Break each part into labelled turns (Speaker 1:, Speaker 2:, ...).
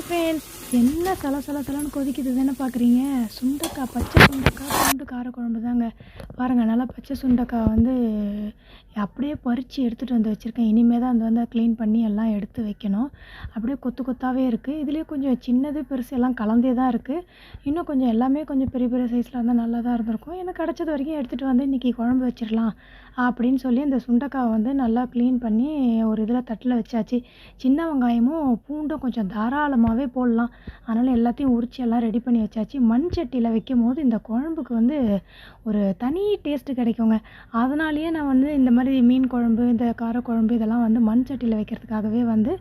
Speaker 1: Hi friends என்ன சல சல சலன்னு கொதிக்குது தானே பார்க்குறீங்க? சுண்டக்காய் பச்சை சுண்டக்காய் பூண்டு காரக்குழம்பு தாங்க. பாருங்கள் நல்லா பச்சை சுண்டக்காய் வந்து அப்படியே பறித்து எடுத்துகிட்டு வந்து வச்சுருக்கேன். இனிமேல் தான் அந்த வந்து க்ளீன் பண்ணி எல்லாம் எடுத்து வைக்கணும். அப்படியே கொத்து கொத்தாகவே இருக்குது இதுலேயே கொஞ்சம் சின்னது பெருசு எல்லாம் கலந்தே தான் இருக்குது இன்னும் கொஞ்சம் எல்லாமே கொஞ்சம் பெரிய பெரிய சைஸில் இருந்தால் நல்லா தான் இருந்திருக்கும். எனக்கு கிடச்சது வரைக்கும் எடுத்துகிட்டு வந்து இன்றைக்கி குழம்பு வச்சிடலாம் அப்படின்னு சொல்லி இந்த சுண்டக்காய் வந்து நல்லா க்ளீன் பண்ணி ஒரு இதில் தட்டில் வச்சாச்சு. சின்ன வெங்காயமும் பூண்டும் கொஞ்சம் தாராளமாக தாராளமாகவே போடலாம். அதனால் எல்லாத்தையும் உரித்து எல்லாம் ரெடி பண்ணி வச்சாச்சு. மண் சட்டியில் வைக்கும் போது இந்த குழம்புக்கு வந்து ஒரு தனி டேஸ்ட்டு கிடைக்குங்க. அதனாலேயே நான் வந்து இந்த மாதிரி மீன் குழம்பு இந்த காரக்குழம்பு இதெல்லாம் வந்து மண் சட்டியில் வைக்கிறதுக்காகவே வந்து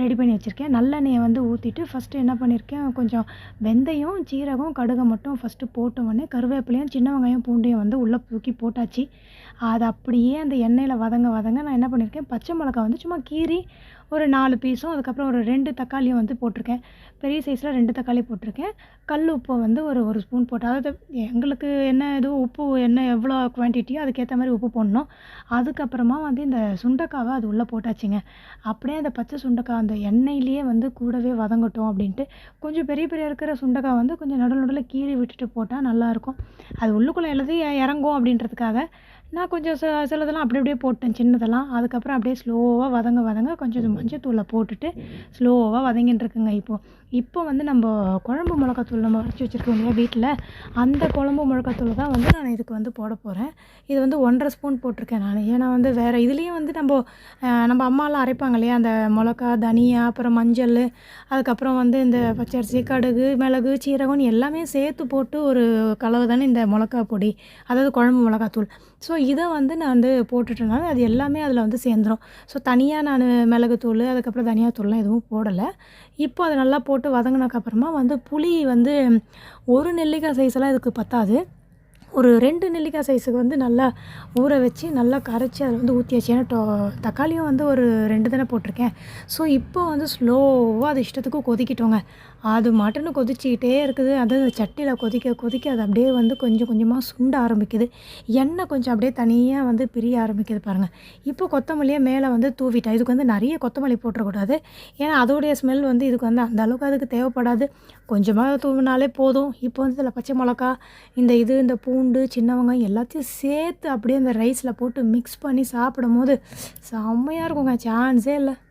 Speaker 1: ரெடி பண்ணி வச்சுருக்கேன். நல்லெண்ணெயை வந்து ஊற்றிட்டு ஃபஸ்ட்டு என்ன பண்ணியிருக்கேன் கொஞ்சம் வெந்தயம் சீரகம் கடுகை மட்டும் ஃபஸ்ட்டு போட்ட உடனே கருவேப்பிலையும் சின்ன வெங்காயம் பூண்டையும் வந்து உள்ளே தூக்கி போட்டாச்சு. அது அப்படியே அந்த எண்ணெயில் வதங்க வதங்க நான் என்ன பண்ணியிருக்கேன் பச்சை மிளகா வந்து சும்மா கீறி ஒரு நாலு பீஸும் அதுக்கப்புறம் ஒரு ரெண்டு தக்காளியும் வந்து போட்டிருக்கேன். பெரிய சைஸில் ரெண்டு தக்காளி போட்டிருக்கேன். கல் உப்பை வந்து ஒரு ஒரு ஸ்பூன் போட்டு அதாவது எங்களுக்கு என்ன எதுவும் உப்பு என்ன எவ்வளோ குவான்டிட்டியோ அதுக்கேற்ற மாதிரி உப்பு போடணும். அதுக்கப்புறமா வந்து இந்த சுண்டைக்காவை அது உள்ளே போட்டாச்சுங்க. அப்படியே அந்த பச்சை சுண்டைக்காய் அந்த எண்ணெயிலேயே வந்து கூடவே வதங்கட்டும் அப்படின்ட்டு கொஞ்சம் பெரிய பெரிய இருக்கிற சுண்டைக்காய் வந்து கொஞ்சம் நடுவில் நடுவில் கீறி விட்டுட்டு போட்டால் நல்லாயிருக்கும் அது உள்ளுக்குள்ளே எழுதி இறங்கும் அப்படின்றதுக்காக நான் கொஞ்சம் சில சிலதெல்லாம் அப்படி அப்படியே போட்டேன் சின்னதெல்லாம். அதுக்கப்புறம் அப்படியே ஸ்லோவாக வதங்க வதங்க கொஞ்சம் மஞ்சத்தூளை போட்டுட்டு ஸ்லோவாக வதங்கிட்டுருக்குங்க இப்போது இப்போ. வந்து நம்ம குழம்பு மிளகாத்தூள் நம்ம வரைச்சி வச்சுருக்கோம் இல்லையா வீட்டில் அந்த குழம்பு மிளகாத்தூள் தான் வந்து நான் இதுக்கு வந்து போட போகிறேன் இது வந்து ஒன்றரை ஸ்பூன் போட்டிருக்கேன் நான். ஏன்னா வந்து வேறு இதுலேயும் வந்து நம்ம நம்ம அம்மாலாம் அரைப்பாங்க இல்லையா? அந்த மிளகா தனியா அப்புறம் மஞ்சள் அதுக்கப்புறம் வந்து இந்த பச்சரிசி கடுகு மிளகு சீரகம்னு எல்லாமே சேர்த்து போட்டு ஒரு கலவை தானே இந்த மிளகா பொடி. அதாவது குழம்பு மிளகாத்தூள். ஸோ இதை வந்து நான் வந்து போட்டுட்டனால அது எல்லாமே அதில் வந்து சேர்ந்துரும். ஸோ தனியாக நான் மிளகுத்தூள் அதுக்கப்புறம் தனியாத்தூள்லாம் எதுவும் போடலை. இப்போ அதை நல்லா போட்டு வதங்கினதுக்கப்புறமா வந்து புளி வந்து ஒரு நெல்லிக்காய் சைஸ்லாம் இதுக்கு பத்தாது. ஒரு ரெண்டு நெல்லிக்காய் சைஸுக்கு வந்து நல்லா ஊற வச்சு நல்லா கரைச்சி அதில் வந்து ஊற்றியாச்சு ஏன்னா தக்காளியும் வந்து ஒரு ரெண்டு தானே போட்டிருக்கேன். ஸோ இப்போ வந்து ஸ்லோவாக அது இஷ்டத்துக்கு கொதிக்கிட்டோங்க. அது மட்டன் கொதிச்சிக்கிட்டே இருக்குது. அது சட்டியில் கொதிக்க கொதிக்க அது அப்படியே வந்து கொஞ்சம் கொஞ்சமாக சுண்ட ஆரம்பிக்குது. எண்ணெய் கொஞ்சம் அப்படியே தனியாக வந்து பிரிய ஆரம்பிக்குது பாருங்கள் இப்போ கொத்தமல்லியை மேலே வந்து தூவிட்டேன். இதுக்கு வந்து நிறைய கொத்தமல்லி போட்டுறக்கூடாது ஏன்னா அதோடைய ஸ்மெல் வந்து இதுக்கு வந்து அந்த அளவுக்கு அதுக்கு தேவைப்படாது. கொஞ்சமாக தூவினாலே போதும். இப்போ வந்து இதில் பச்சை மிளகா இந்த இது இந்த பூண்டு சின்ன வெங்காயம் எல்லாத்தையும் சேர்த்து அப்படியே அந்த ரைஸில் போட்டு மிக்ஸ் பண்ணி சாப்பிடும் போது செம்மையாக இருக்குங்க. சான்ஸே இல்லை.